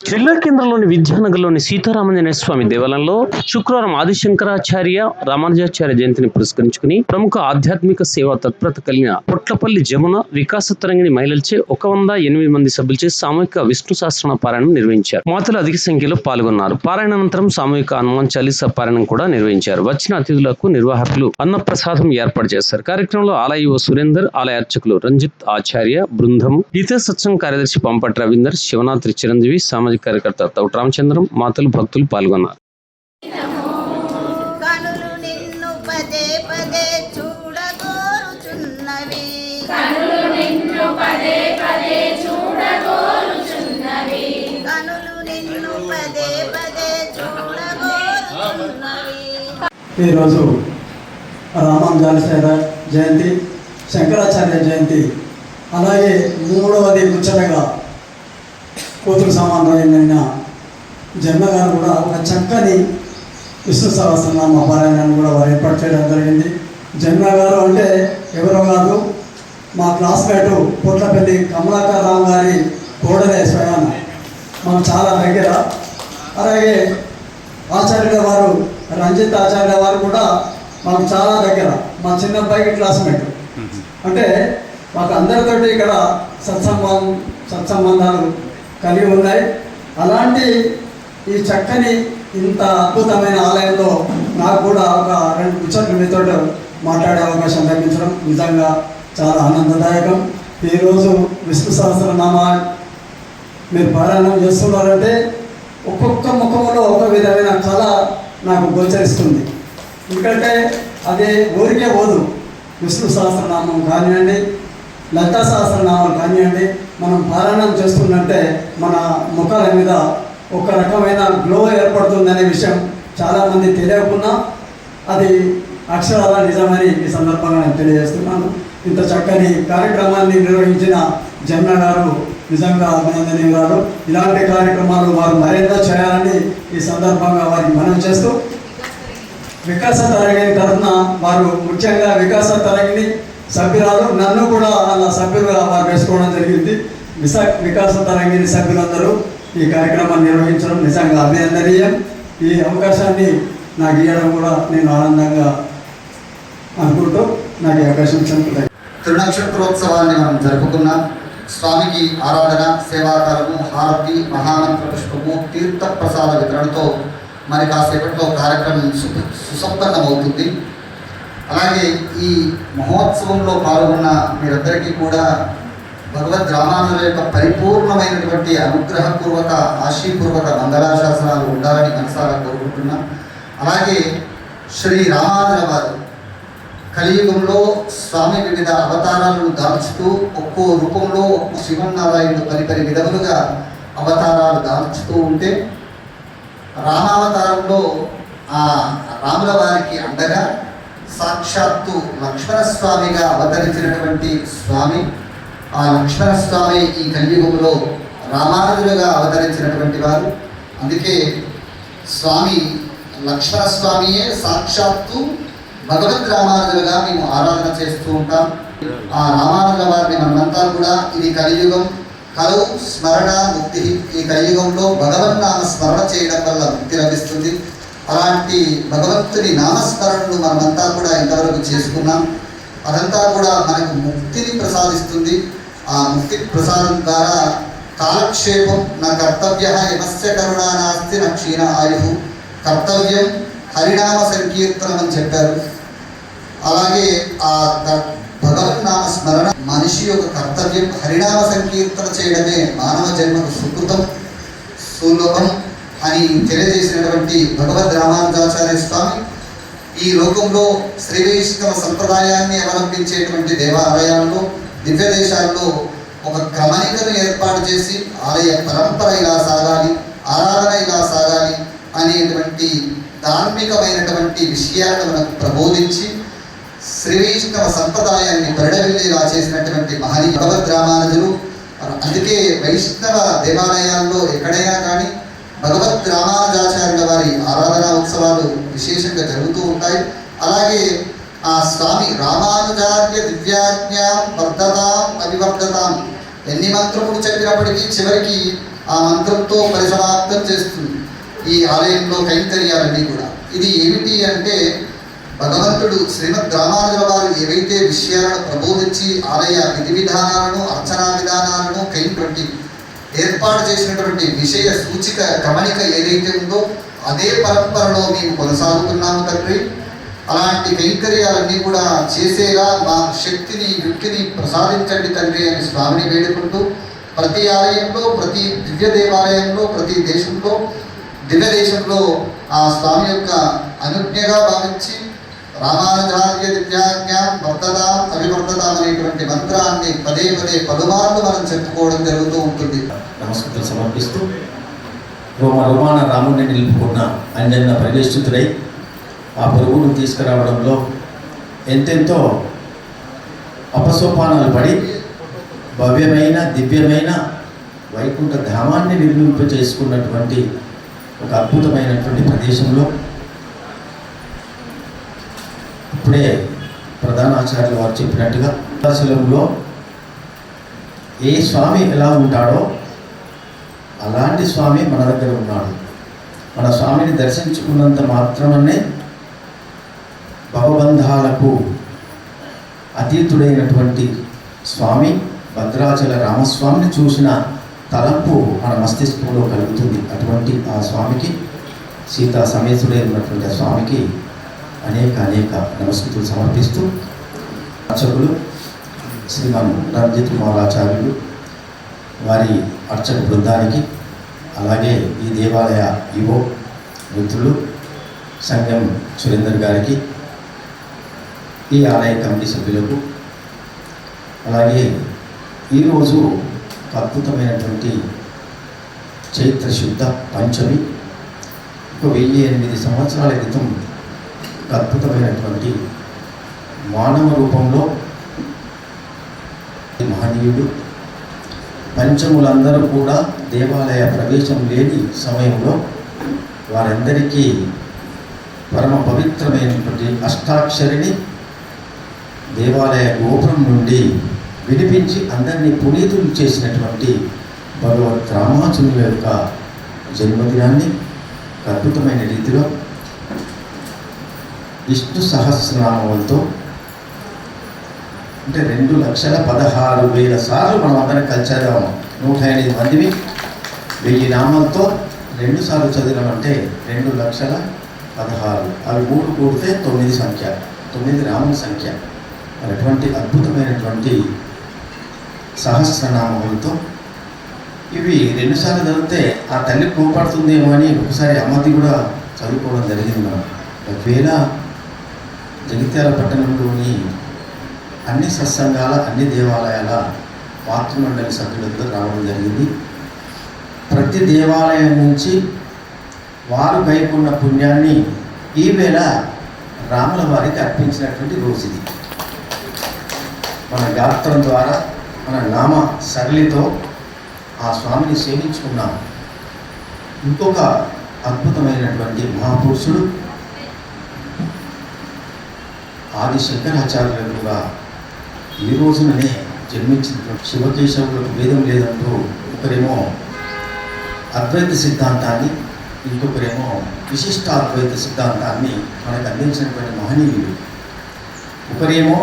జిల్లా కేంద్రంలోని విద్యానగర్లోని సీతారామాంజనేయ స్వామి దేవాలయంలో శుక్రవారం ఆదిశంకరాచార్య రామానుజాచార్య జయంతిని పురస్కరించుకుని ప్రముఖ ఆధ్యాత్మిక సేవా తత్పరత కలిగిన పొట్లపల్లి జమున వికాస తరంగిణి మహిళలచే ఒక వంద ఎనిమిది మంది సభ్యులచే సామూహిక విష్ణు సహస్రనామ పారాయణం నిర్వహించారు. మాతలు అధిక సంఖ్యలో పాల్గొన్నారు. పారాయణ అనంతరం సామూహిక హనుమాన్ చాలీస పారాయణం కూడా నిర్వహించారు. వచ్చిన అతిథులకు నిర్వాహకులు అన్నప్రసాదం ఏర్పాటు చేశారు. కార్యక్రమంలో ఆలయ సురేందర్ ఆలయ అర్చకులు రంజిత్ ఆచార్య బృందం ఇతర సత్సంగ కార్యదర్శి పంపటి రవీందర్ శివనాథ్రి చిరంజీవి సామాజిక కార్యకర్త తౌట రామచంద్రం మాతలు భక్తులు పాల్గొన్నారు. కనులు నిన్ను పదే పదే చూడగోరుచున్నవి. కనులు నిన్ను పదే పదే చూడగోరుచున్నవి. ఈరోజు రామానుజాచార్య జయంతి శంకరాచార్య జయంతి అలాగే మూడవది ముచ్చటగా కూతురు సమానమైన జన్మ గారు కూడా ఒక చక్కని విష్ణు సహస్రనామ పారాయణాన్ని కూడా వారు ఏర్పాటు చేయడం జరిగింది. జన్మ గారు అంటే ఎవరో కాదు మా క్లాస్మేటు పొట్లపల్లి కమలాకర్ రామ్ గారి కోడలే స్వయాన. మనం చాలా దగ్గర. అలాగే ఆచార్యుల వారు రంజిత్ ఆచార్యుల వారు కూడా మాకు చాలా దగ్గర. మా చిన్న అబ్బాయికి క్లాస్మేట్ అంటే మాకు అందరితోటి ఇక్కడ సత్సంబంధం సత్సంబంధాలు కలిగి ఉన్నాయి. అలాంటి ఈ చక్కని ఇంత అద్భుతమైన ఆలయంలో నాకు కూడా ఒక రెండు ముచ్చట్లు మీతో మాట్లాడే అవకాశం లభించడం నిజంగా చాలా ఆనందదాయకం. ఈరోజు విష్ణు సహస్రనామ మీరు పారాయణం చేస్తున్నారంటే ఒక్కొక్క ముఖంలో ఒక విధమైన కళ నాకు గోచరిస్తుంది. ఎందుకంటే అది ఊరికే పోదు. విష్ణు సహస్రనామం కానివ్వండి లతా సహస్రనామం కానివ్వండి మనం పారాయణం చేస్తుందంటే మన ముఖాల మీద ఒక రకమైన గ్లో ఏర్పడుతుందనే విషయం చాలామంది తెలియకున్నా అది అక్షరాల నిజమని ఈ సందర్భంగా నేను తెలియజేస్తున్నాను. ఇంత చక్కని కార్యక్రమాన్ని నిర్వహించిన జమున గారు నిజంగా అభినందనీయురాలు ఇలాంటి కార్యక్రమాలు వారు మరింత చేయాలని ఈ సందర్భంగా వారికి మనం చేస్తూ వికాస తరగతి తరఫున వారు ముఖ్యంగా వికాస తరగతి సభ్యురాలు నన్ను కూడా అలా సభ్యులుగా వారు వేసుకోవడం జరిగింది. విశాఖ వికాస తరంగిణి సభ్యులందరూ ఈ కార్యక్రమాన్ని నిర్వహించడం నిజంగా అభినందనీయం. ఈ అవకాశాన్ని నాకు ఇవ్వడం కూడా నేను ఆనందంగా అనుకుంటూ నాకు ఈ అవకాశం ఇచ్చినందుకు త్రినక్షత్రోత్సవాన్ని మనం జరుపుకున్నాం స్వామికి ఆరాధన సేవాకాలము హారతి మహానంత్ర పుష్పము తీర్థ ప్రసాద వితరణతో మరి కాసేపట్లో కార్యక్రమం సు సుసంపన్నమవుతుంది. అలాగే ఈ మహోత్సవంలో పాల్గొన్న మీరందరికీ కూడా భగవద్ రామానుల యొక్క పరిపూర్ణమైనటువంటి అనుగ్రహపూర్వక ఆశీపూర్వక మంగళాశాసనాలు ఉండాలని మనసారా కోరుకుంటున్నా. అలాగే శ్రీ రామానులవారు కలియుగంలో స్వామి వివిధ అవతారాలను దాల్చుతూ ఒక్కో రూపంలో ఒక్కో శివనారాయణుడు పరిపరి విధములుగా అవతారాలు దాల్చుతూ ఉంటే రామావతారంలో ఆ రాముల వారికి అండగా సాక్షాత్తు లక్ష్మణస్వామిగా అవతరించినటువంటి స్వామి ఆ లక్ష్మణస్వామి ఈ కలియుగంలో రామానుజులుగా అవతరించినటువంటి వారు. అందుకే స్వామి లక్ష్మణస్వామియే సాక్షాత్తు భగవద్ రామానుజులుగా మేము ఆరాధన చేస్తూ ఉంటాం. ఆ రామానుజుల వారిని మనమంతా కూడా ఇది కలియుగం. కలవు స్మరణ ముక్తి ఈ కలియుగంలో భగవన్నామ స్మరణ చేయడం వల్ల ముక్తి లభిస్తుంది. అలాంటి భగవంతుని నామస్మరణను మనమంతా కూడా ఇంతవరకు చేసుకున్నాం. అదంతా కూడా మనకు ముక్తిని ప్రసాదిస్తుంది. ఆ ముక్తి ప్రసాదం ద్వారా కాలక్షేపం నా కర్తవ్య యమస్య కరుణా నాస్తి నా క్షీణ ఆయు. కర్తవ్యం హరినామ సంకీర్తనం అని చెప్పారు. అలాగే ఆ భగవన్నామ స్మరణ మనిషి యొక్క కర్తవ్యం హరినామ సంకీర్తన చేయడమే మానవ జన్మకు సుకృతం సులభం అని తెలియజేసినటువంటి భగవద్ రామానుజాచార్య స్వామి ఈ లోకంలో శ్రీ వైష్ణవ సంప్రదాయాన్ని అవలంబించేటువంటి దేవాలయాల్లో దివ్య దేశాల్లో ఒక క్రమణికను ఏర్పాటు చేసి ఆలయ పరంపర ఇలా సాగాలి ఆరాధన ఇలా సాగాలి అనేటువంటి ధార్మికమైనటువంటి విషయాలను మనకు ప్రబోధించి శ్రీ వైష్ణవ సంప్రదాయాన్ని పరిడవిల్లేలా చేసినటువంటి మహనీయ భగవద్ రామానుజులు అందుకే వైష్ణవ దేవాలయాల్లో ఎక్కడైనా కానీ భగవద్ రామానుజాచార్యుల వారి ఆరాధనా ఉత్సవాలు విశేషంగా జరుగుతూ ఉంటాయి. అలాగే ఆ స్వామి రామానుజార్య దివ్యాజ్ఞాం వర్ధతాం అవివర్ధతాం ఎన్ని మంత్రములు చెప్పినప్పటికీ చివరికి ఆ మంత్రంతో చేస్తుంది. ఈ ఆలయంలో కైంకర్యాలన్నీ కూడా. ఇది ఏమిటి అంటే భగవంతుడు శ్రీమద్ రామానుజుల వారు ఏవైతే విషయాలను ప్రబోధించి ఆలయ విధి విధానాలను అర్చనా విధానాలను కైనటువంటి ఏర్పాటు చేసినటువంటి విషయ సూచిక గమనిక ఏదైతే ఉందో అదే పరంపరలో మేము కొనసాగుతున్నాము తండ్రి. అలాంటి కైంకర్యాలన్నీ కూడా చేసేలా మా శక్తిని యుక్తిని ప్రసాదించండి తండ్రి అని స్వామిని వేడుకుంటూ ప్రతి ఆలయంలో ప్రతి దివ్య దేవాలయంలో ప్రతి దేశంలో దివ్య దేశంలో ఆ స్వామి యొక్క అనుజ్ఞగా భావించి రామానుజార్య దివ్యాజ్ఞాం వర్ధదా అభివర్ధదాం అనేటువంటి మంత్రాన్ని పదే పదే పలుమార్లు మనం చెప్పుకోవడం జరుగుతూ ఉంటుంది. నమస్కారం సమర్పిస్తూ రోమ రోమాన రాముడిని నిలుపుకున్న అంజన్న పరివేష్టితుడై ఆ పొరుగును తీసుకురావడంలో ఎంతెంతో అపసోపానాలు పడి భవ్యమైన దివ్యమైన వైకుంఠ ధామాన్ని నిర్మింప చేసుకున్నటువంటి ఒక అద్భుతమైనటువంటి ప్రదేశంలో ఇప్పుడే ప్రధానాచార్యులు వారు చెప్పినట్టుగా అరుణాచలంలో ఏ స్వామి ఎలా ఉంటాడో అలాంటి స్వామి మన దగ్గర ఉన్నాడు. మన స్వామిని దర్శించుకున్నంత మాత్రమే భవబంధాలకు అతీతుడైనటువంటి స్వామి భద్రాచల రామస్వామిని చూసిన తలంపు మన మస్తిష్కంలో కలుగుతుంది. అటువంటి ఆ స్వామికి సీతా సమేతుడై ఉన్నటువంటి ఆ స్వామికి అనేక అనేక నమస్కృతులు సమర్పిస్తూ అర్చకులు శ్రీమాన్ రంజిత్ కుమారాచార్యులు వారి అర్చక బృందానికి అలాగే ఈ దేవాలయ ఇవో మిత్రులు సంఘం సురేందర్ గారికి ఈ ఆలయ కమిటీ సభ్యులకు అలాగే ఈరోజు ఒక అద్భుతమైనటువంటి చైత్ర శుద్ధ పంచమి ఒక వెయ్యి ఎనిమిది సంవత్సరాల క్రితం అద్భుతమైనటువంటి మానవ రూపంలో మహనీయుడు. పంచములందరూ కూడా దేవాలయ ప్రవేశం లేని సమయంలో వారందరికీ పరమ పవిత్రమైనటువంటి అష్టాక్షరిని దేవాలయ గోపురం నుండి విడిపించి అందరినీ పునీతులు చేసినటువంటి భగవత్ రామాచుని యొక్క జన్మదినాన్ని అద్భుతమైన రీతిలో విష్ణు సహస్రనామములతో అంటే రెండు లక్షల పదహారు వేల సార్లు మనం అందరం కలిసి నూట ఎనిమిది మందివి వెయ్యి నామాలతో రెండు సార్లు చదివాం అంటే రెండు లక్షల పదహారు. అవి మూడు కూడితే తొమ్మిది సంఖ్య తొమ్మిది నామల సంఖ్య. మరి అటువంటి అద్భుతమైనటువంటి సహస్రనామములతో ఇవి రెండుసార్లు చదివితే ఆ తల్లి కోపడుతుందేమో అని ఒకసారి అమ్మది కూడా చదువుకోవడం జరిగింది. మనం ఒకవేళ జగిత్యాల పట్టణంలోని అన్ని సత్సంగాల అన్ని దేవాలయాల మాతృమండలి సభ్యులతో రావడం జరిగింది. ప్రతి దేవాలయం నుంచి వారు గైకున్న పుణ్యాన్ని ఈవేళ రాముల వారికి అర్పించినటువంటి రోజు ఇది మన గాత్రం ద్వారా మన నామ సరళితో ఆ స్వామిని సేవించుకున్నాం. ఇంకొక అద్భుతమైనటువంటి మహాపురుషుడు ఆది శంకరాచార్యులుగా ఈ రోజుననే జన్మించిన శివకేశవులకు భేదం లేదంటూ ఒకరేమో అద్వైత సిద్ధాంతాన్ని ఇంకొకరేమో విశిష్ట అద్వైత సిద్ధాంతాన్ని మనకు అందించినటువంటి మహనీయుడు ఒకరేమో